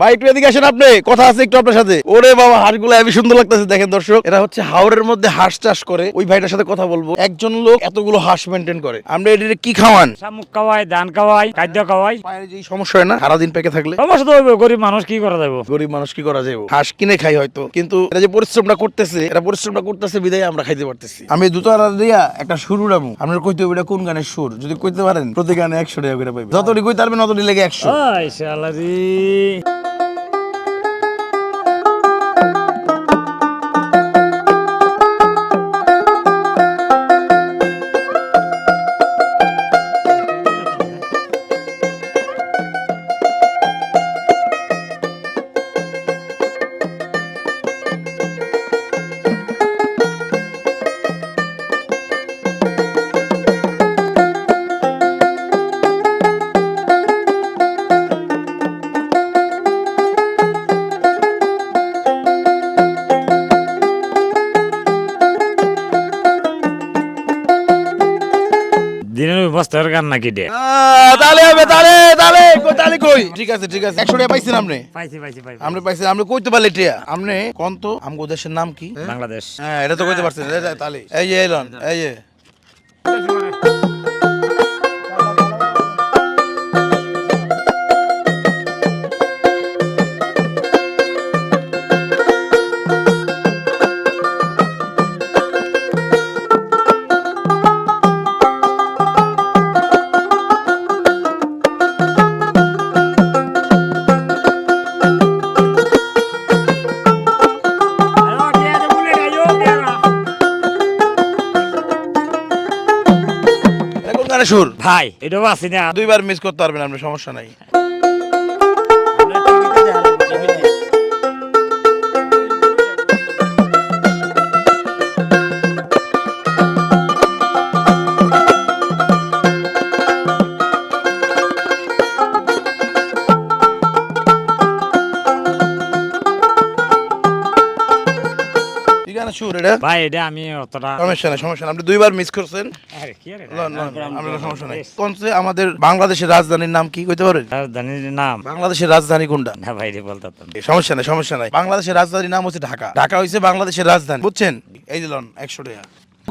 ভাই একটু এদিকে আসেন আপনি। কথা আছে একটু আপনার সাথে। ওরে বাবা হাঁসগুলো হেবি সুন্দর লাগতেছে দেখেন দর্শক। এরা হচ্ছে হাওড়ের মধ্যে হাঁস চাষ করে। ওই ভাইটার সাথে কথা বলব। একজন লোক এতগুলো হাঁস মেনটেন করে। আমরা এটির কি খাওয়ান? শামুক খাওয়াই ধান খাওয়াই খাদ্য খাওয়াই। পায়ের যে সমস্যা হয় না সারাদিন পেকে থাকলে। সমস্যা তো হইবে গরিব মানুষ কি করা যাব গরিব মানুষ কি করা যাবে হাঁস কিনে খাই হয়তো। কিন্তু এটা যে পরিশ্রমটা করতেছে এটা পরিশ্রমটা করতেছে বিদায় আমরা খাইতে পারতেছি। আমি দুটো আর দিয়া একটা সুর উড়াবো। আপনার কইতে হবে এটা কোন গানের সুর? যদি কইতে পারেন প্রতি গানে একশো টাকা করে পাইবেন যতটি কইতে পারবেন ততটি লেগে একশো। ওই দিনের বস্তার গান নাকি দে হবে তাহলে তাহলে কই তাহলে কই? ঠিক আছে ঠিক আছে। একশো টাকা পাইছেন আপনি? পাইছি পাইছি পাইছি। আপনি পাইছেন আপনি কইতে পারলে টিয়া। আপনি কোন তো আমগো দেশের নাম কি? বাংলাদেশ। হ্যাঁ এটা তো কইতে পারছেন। এই তাহলে। এই যে এলন এই সুর? ভাই এটাও আসি না। দুইবার মিস করতে পারবেন আপনি সমস্যা নাই। কি এটা? ভাই এটা আমি অতটা সমস্যা নাই সমস্যা নাই। আপনি দুইবার মিস করছেন। আরে কি রে? লন, লন, সমস্যা নাই। কোন আমাদের বাংলাদেশের রাজধানীর নাম কি কইতে পারেন? রাজধানীর নাম। বাংলাদেশের রাজধানী কোনটা? না ভাই রে সমস্যা নাই সমস্যা নাই। বাংলাদেশের রাজধানীর নাম হচ্ছে ঢাকা। ঢাকা হয়েছে বাংলাদেশের রাজধানী বুঝছেন? এই দিলন একশো টাকা।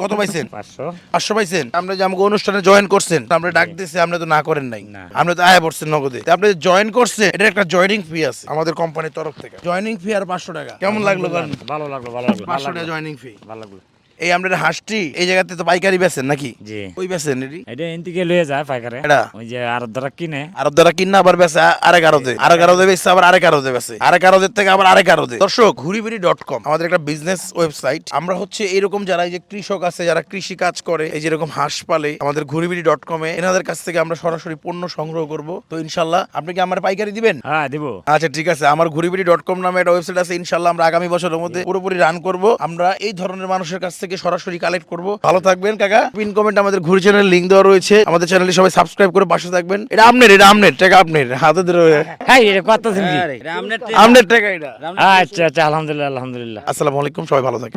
কত পাইছেন? পাঁচশো। পাঁচশো পাইছেন? আপনি যে আমাকে অনুষ্ঠানে জয়েন করছেন আমরা ডাক দিয়েছি আপনি তো না করেন নাই। না। আপনি তো আয় পড়ছেন নগদে। আপনি জয়েন করছেন এটা একটা জয়নিং ফি আছে। আমাদের কোম্পানির তরফ থেকে। জয়নিং ফি আর পাঁচশো টাকা। কেমন লাগল ভালো লাগল ভালো লাগল পাঁচশো টাকা জয়নিং ফি ভালো লাগল। এই আমরা হাঁসটি এই জায়গাতে তো পাইকারি বেচেন নাকি? জি। ওই বেচেন এটি? এটা লয়ে যায় পাইকারে। এটা? ওই যে আর দ্বারা কিনে। আর দ্বারা কিনা আবার বেচে আ- আরেক আরোদে। আরেক আরোদে বেচছে আবার আরেক আরোদে বেচে। আরেক আরোদের থেকে আবার আরেক আরোদে। দর্শক ডট কম আমাদের একটা বিজনেস ওয়েবসাইট আমরা হচ্ছে এরকম যারা এই যে কৃষক আছে যারা কৃষি কাজ করে এই যেরকম হাঁস পালে আমাদের ঘুরিবিড়ি ডট কমে এনাদের কাছ থেকে আমরা সরাসরি পণ্য সংগ্রহ করব। তো ইনশাল্লাহ আপনি কি আমার পাইকারি দিবেন? হ্যাঁ দিব। আচ্ছা ঠিক আছে। আমার ঘুরিবিড়ি ডট কম নামে একটা ওয়েবসাইট আছে ইনশাল্লাহ আমরা আগামী বছরের মধ্যে পুরোপুরি রান করব। আমরা এই ধরনের মানুষের কাছ থেকে সরাসরি কালেক্ট করব। ভালো থাকবেন কাকা। পিন কমেন্ট আমাদের ঘুরি চ্যানেল লিঙ্ক দেওয়া রয়েছে। আমাদের চ্যানেলে সবাই সাবস্ক্রাইব করে পাশে থাকবেন। এটা আমনের এটা আমনের টাকা আপনার হাতে ধরে হ্যাঁ এটা কত দিন আমনের টাকা এটা। আচ্ছা আচ্ছা আলহামদুলিল্লাহ আলহামদুলিল্লাহ। আসসালামু আলাইকুম সবাই ভালো থাকেন।